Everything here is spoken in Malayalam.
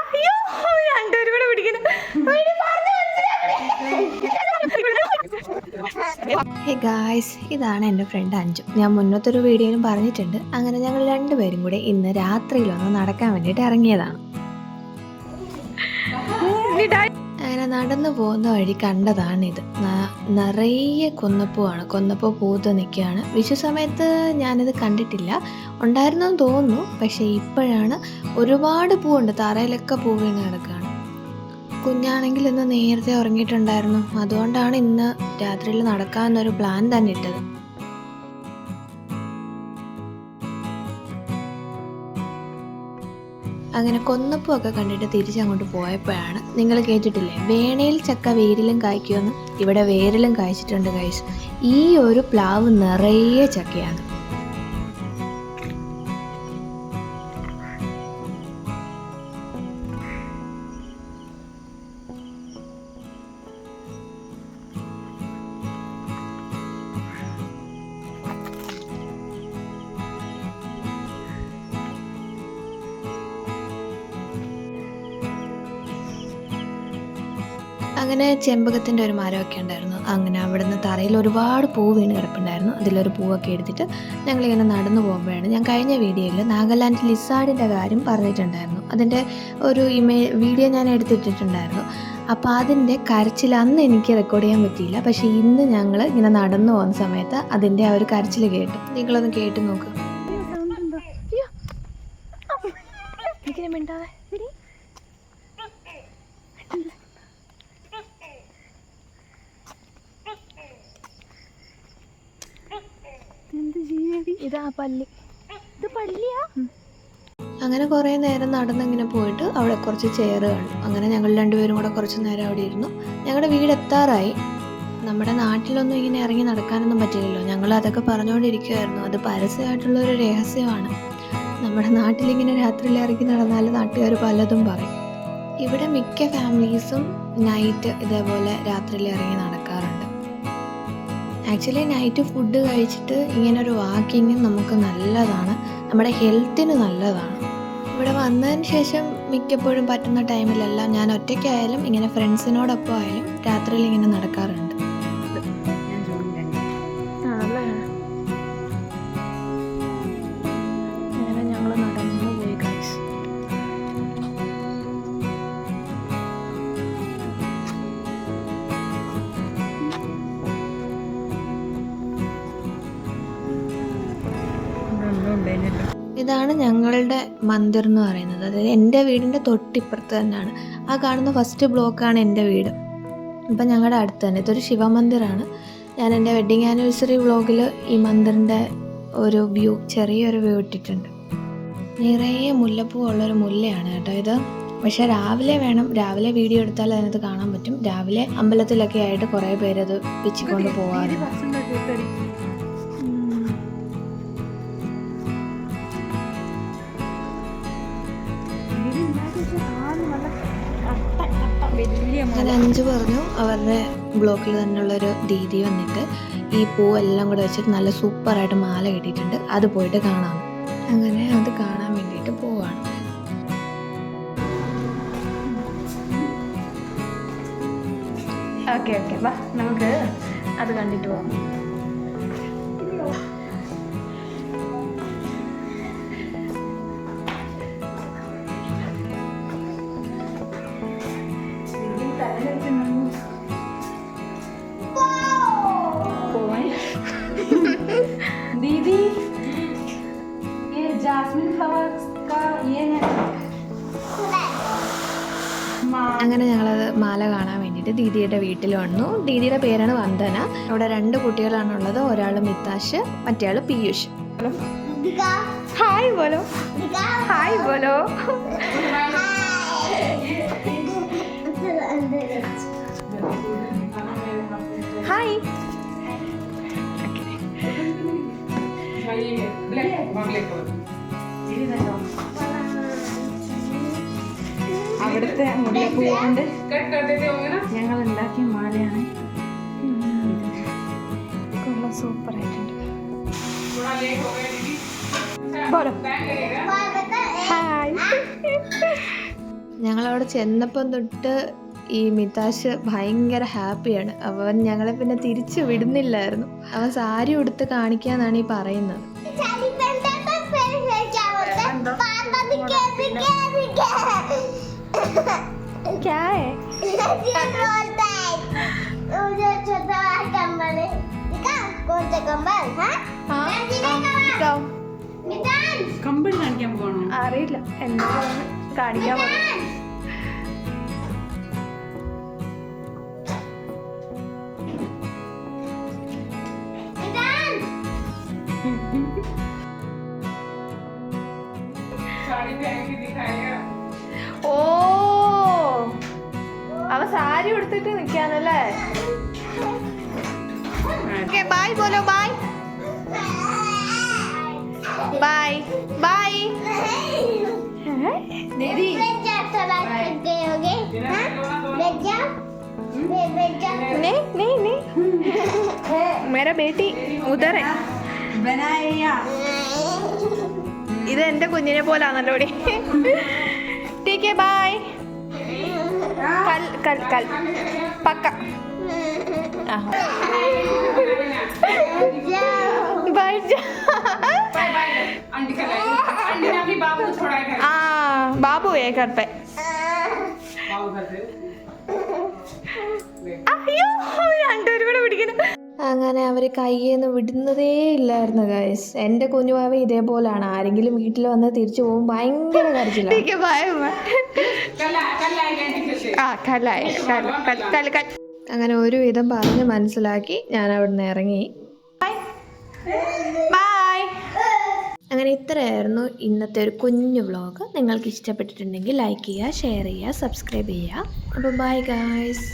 അയ്യോ രണ്ടുപേരും കൂടെ ഹേ ഗായ്സ് ഇതാണ് എന്റെ ഫ്രണ്ട് അഞ്ചു ഞാൻ മുന്നത്തൊരു വീഡിയോയിലും പറഞ്ഞിട്ടുണ്ട്. അങ്ങനെ ഞങ്ങൾ രണ്ടുപേരും കൂടെ ഇന്ന് രാത്രിയിലൊന്ന് നടക്കാൻ വേണ്ടിയിട്ട് ഇറങ്ങിയതാണ്. അങ്ങനെ നടന്നു പോകുന്ന വഴി കണ്ടതാണിത്. നിറയെ കൊന്നപ്പൂവാണ്. കൊന്നപ്പൂ പൂത്ത് നിൽക്കുകയാണ്. വിഷു സമയത്ത് ഞാനിത് കണ്ടിട്ടില്ല. ഉണ്ടായിരുന്നെന്ന് തോന്നുന്നു. പക്ഷേ ഇപ്പോഴാണ് ഒരുപാട് പൂവുണ്ട്. തറയിലൊക്കെ പൂ വീണ് കിടക്കുകയാണ്. കുഞ്ഞാണെങ്കിൽ ഇന്ന് നേരത്തെ ഉറങ്ങിയിട്ടുണ്ടായിരുന്നു. അതുകൊണ്ടാണ് ഇന്ന് രാത്രിയിൽ നടക്കാമെന്നൊരു പ്ലാൻ തന്നെ ഇട്ടത്. അങ്ങനെ കൊന്നപ്പൂവൊക്കെ കണ്ടിട്ട് തിരിച്ചങ്ങോട്ട് പോയപ്പോഴാണ് നിങ്ങൾ കേട്ടിട്ടില്ലേ? വേണയിൽ ചക്ക വേരിലും കായ്ക്കുമെന്ന്. ഇവിടെ വേരിലും കായ്ച്ചിട്ടുണ്ട് കൈസ് ഈ ഒരു പ്ലാവ് നിറയെ ചക്കയാണ്. അങ്ങനെ ചെമ്പകത്തിന്റെ ഒരു മരമൊക്കെ ഉണ്ടായിരുന്നു. അങ്ങനെ അവിടുന്ന് തറയിൽ ഒരുപാട് പൂ വീണ് കിടപ്പുണ്ടായിരുന്നു. അതിലൊരു പൂവൊക്കെ എടുത്തിട്ട് ഞങ്ങളിങ്ങനെ നടന്നു പോകുമ്പോഴാണ് ഞാൻ കഴിഞ്ഞ വീഡിയോയിൽ നാഗാലാൻഡ് ലിസാഡിന്റെ കാര്യം പറഞ്ഞിട്ടുണ്ടായിരുന്നു. അതിന്റെ ഒരു ഇമേ വീഡിയോ ഞാൻ എടുത്തിട്ടിട്ടുണ്ടായിരുന്നു. അപ്പോൾ അതിന്റെ കരച്ചിൽ അന്ന് എനിക്ക് റെക്കോർഡ് ചെയ്യാൻ പറ്റിയില്ല. പക്ഷേ ഇന്ന് ഞങ്ങൾ ഇങ്ങനെ നടന്നു പോകുന്ന സമയത്ത് അതിന്റെ ആ ഒരു കരച്ചിൽ കേട്ടു. നിങ്ങളൊന്ന് കേട്ട് നോക്ക്. ഇതാ പല്ലി ഇത് പല്ലിയാ അങ്ങനെ കുറേ നേരം നടന്നിങ്ങനെ പോയിട്ട് അവിടെ കുറച്ച് ചെയർ കാണും അങ്ങനെ ഞങ്ങൾ രണ്ടുപേരും കൂടെ കുറച്ച് നേരം അവിടെ ഇരുന്നു. ഞങ്ങളുടെ വീട് എത്താറായി. നമ്മുടെ നാട്ടിലൊന്നും ഇങ്ങനെ ഇറങ്ങി നടക്കാനൊന്നും പറ്റില്ലല്ലോ. ഞങ്ങൾ അതൊക്കെ പറഞ്ഞുകൊണ്ടിരിക്കുമായിരുന്നു അത് പരസ്യമായിട്ടുള്ള ഒരു രഹസ്യമാണ്. നമ്മുടെ നാട്ടിലിങ്ങനെ രാത്രിയിൽ ഇറങ്ങി നടന്നാൽ നാട്ടുകാർ പലതും പറയും. ഇവിടെ മിക്ക ഫാമിലീസും നൈറ്റ് ഇതേപോലെ രാത്രിയിൽ ഇറങ്ങി നടക്കാറുണ്ട് ആക്ച്വലി നൈറ്റ് ഫുഡ് കഴിച്ചിട്ട് ഇങ്ങനെ ഒരു വാക്കിങ് നമുക്ക് നല്ലതാണ്. നമ്മുടെ ഹെൽത്തിന് നല്ലതാണ്. ഇവിടെ വന്നതിന് ശേഷം മിക്കപ്പോഴും പറ്റുന്ന ടൈമിലെല്ലാം ഞാൻ ഒറ്റയ്ക്കായാലും ഇങ്ങനെ ഫ്രണ്ട്സിനോടൊപ്പം ആയാലും രാത്രിയിൽ ഇങ്ങനെ നടക്കാറുണ്ട്. ഇതാണ് ഞങ്ങളുടെ മന്ദിർ എന്ന് പറയുന്നത്. അതായത് എന്റെ വീടിന്റെ തൊട്ടിപ്പുറത്ത് തന്നെയാണ്. ആ കാണുന്ന ഫസ്റ്റ് ബ്ലോക്കാണ് എന്റെ വീട്. ഇപ്പം ഞങ്ങളുടെ അടുത്ത് തന്നെ. ഇതൊരു ശിവമന്ദിറാണ് ഞാൻ എന്റെ വെഡ്ഡിങ് ആനിവേഴ്സറി വ്ളോഗിൽ ഈ മന്ദിറിന്റെ ഒരു വ്യൂ ചെറിയൊരു വ്യൂ ഇട്ടിട്ടുണ്ട്. നിറയെ മുല്ലപ്പൂ ഉള്ളൊരു മുല്ലയാണ് കേട്ടോ ഇത്. പക്ഷേ രാവിലെ വേണം. രാവിലെ വീഡിയോ എടുത്താൽ അതിനകത്ത് കാണാൻ പറ്റും. രാവിലെ അമ്പലത്തിലൊക്കെ ആയിട്ട് കുറേ പേരത് പിച്ചിക്കൊണ്ട് പോകാറുണ്ട് അങ്ങനെ അഞ്ച് പറഞ്ഞു. അവരുടെ ബ്ലോക്കിൽ തന്നെയുള്ളൊരു ദീദി വന്നിട്ട് ഈ പൂ എല്ലാം കൂടെ വെച്ചിട്ട് നല്ല സൂപ്പറായിട്ട് മാല കെട്ടിയിട്ടുണ്ട്. അത് പോയിട്ട് കാണാം. അങ്ങനെ അത് കാണാൻ വേണ്ടിയിട്ട് പോവാണ്. Okay okay. വാ നമുക്ക് അത് കണ്ടിട്ട് പോവാം. दीदी ये जासमीन फ्लावर का ये है അങ്ങനെ ഞങ്ങളത് മാല കാണാൻ വേണ്ടിയിട്ട് ദീദിയുടെ വീട്ടിൽ വന്നു ദീദിയുടെ പേരാണ് വന്ദന അവിടെ രണ്ട് കുട്ടികളാണുള്ളത് ഒരാൾ മിത്താഷ് മറ്റേ ആൾ പീയൂഷ് ഹായ് ബോലോ ഹായ് ബോലോ ഹായ് അവിടുത്തെ മുല്ലപ്പൂ കൊണ്ട് ഞങ്ങൾ ഉണ്ടാക്കിയ മാലയാണ്. കൊള്ളാം സൂപ്പർ ആയിട്ടുണ്ട് ഹായ് ഞങ്ങളവിടെ ചെന്നപ്പം തൊട്ട് ഈ മിതാഷ് ഭയങ്കര ഹാപ്പിയാണ്. അവൻ ഞങ്ങളെ പിന്നെ തിരിച്ചു വിടുന്നില്ലായിരുന്നു. അവൻ സാരി ഉടുത്ത് കാണിക്കാന്നാണ് ഈ പറയുന്നത്. കമ്പിളി കാണിക്കാൻ പോകണോ അറിയില്ല. എന്താ കാണിക്കാൻ साड़ी സാരി ഉടുത്തിട്ട് നിക്കാനല്ലേ ബായ് ബോലോ ബായ് ബായ് ബായ് ദീദി नहीं नहीं नहीं मेरा बेटी उधर है ഇത് എന്റെ കുഞ്ഞിനെ പോലാണല്ലോ ഇവിടെ ठीक है बाय कल कल कल पक्का बैठ जा बाय बाय आंटी का लाइक आंटी ने अपनी बाबू को छोड़ा है घर हाँ बाबू है घर पे बाबू घर पे അയ്യോ രണ്ടുപേരും കൂടെ പിടിക്കുന്നു അങ്ങനെ അവർ കയ്യിൽ നിന്ന് വിടുന്നതേ ഇല്ലായിരുന്നു ഗൈസ് എൻ്റെ കുഞ്ഞുമാവ ഇതേപോലാണ് ആരെങ്കിലും വീട്ടിൽ വന്ന് തിരിച്ചു പോകും ഭയങ്കര കരച്ചിലാണ് ആ കലായി അങ്ങനെ ഒരുവിധം പറഞ്ഞ് മനസ്സിലാക്കി ഞാൻ അവിടുന്ന് ഇറങ്ങി അങ്ങനെ ഇത്രയായിരുന്നു ഇന്നത്തെ ഒരു കുഞ്ഞു വ്ലോഗ്. നിങ്ങൾക്ക് ഇഷ്ടപ്പെട്ടിട്ടുണ്ടെങ്കിൽ ലൈക്ക് ചെയ്യുക ഷെയർ ചെയ്യുക സബ്സ്ക്രൈബ് ചെയ്യുക. അപ്പോൾ ബൈ ഗായ്സ്